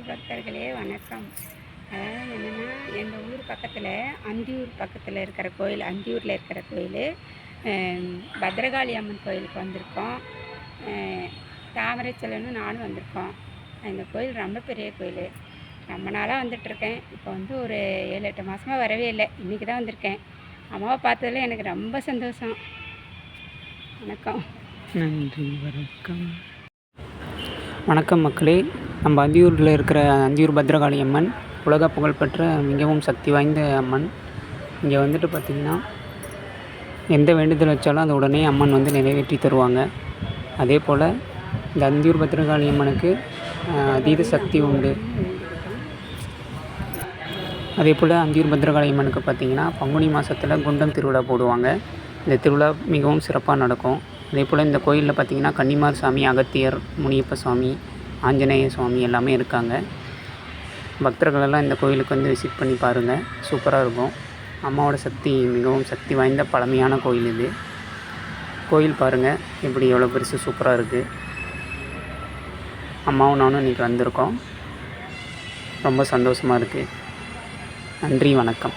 அன்பு பக்தர்களே வணக்கம். அதாவது என்னென்னா எங்கள் ஊர் பக்கத்தில் அந்தியூர் பக்கத்தில் இருக்கிற கோயில் அந்தியூரில் இருக்கிற கோயில் பத்ரகாளி அம்மன் கோயிலுக்கு வந்திருக்கோம். தாமரைச்சலனும் நானும் வந்திருக்கோம். இந்த கோயில் ரொம்ப பெரிய கோயில். ரொம்ப நாளாக வந்துட்டுருக்கேன். இப்போ வந்து ஒரு ஏழு எட்டு மாதமாக வரவே இல்லை. இன்றைக்கி தான் வந்திருக்கேன். அம்மாவை பார்த்ததுல எனக்கு ரொம்ப சந்தோஷம். வணக்கம். நன்றி வணக்கம். வணக்கம் மக்களே. நம்ம அந்தியூரில் இருக்கிற அந்தியூர் பத்ரகாளி அம்மன் உலக புகழ்பெற்ற மிகவும் சக்தி வாய்ந்த அம்மன். இங்கே வந்துட்டு பார்த்திங்கன்னா எந்த வேண்டுதல் வச்சாலும் அது உடனே அம்மன் வந்து நிறைவேற்றி தருவாங்க. அதே போல் இந்த அந்தியூர் பத்ரகாளி அம்மனுக்கு அதீத சக்தி உண்டு. அதே போல் அந்தியூர் பத்ரகாளி அம்மனுக்கு பார்த்திங்கன்னா பங்குனி மாதத்தில் குண்டம் திருவிழா போடுவாங்க. இந்த திருவிழா மிகவும் சிறப்பாக நடக்கும். அதே போல் இந்த கோயிலில் பார்த்திங்கன்னா கன்னிமார் சாமி அகத்தியர் முனியப்ப சுவாமி ஆஞ்சநேய சுவாமி எல்லாமே இருக்காங்க. பக்தர்கள் எல்லாம் இந்த கோயிலுக்கு வந்து விசிட் பண்ணி பாருங்கள் சூப்பராக இருக்கும். அம்மாவோட சக்தி மிகவும் சக்தி வாய்ந்த பழமையான கோயில் இது. கோயில் பாருங்கள் இப்படி எவ்வளோ பெருசு சூப்பராக இருக்குது அம்மாவும் நானும் இன்றைக்கி வந்திருக்கோம். ரொம்ப சந்தோஷமாக இருக்குது நன்றி வணக்கம்.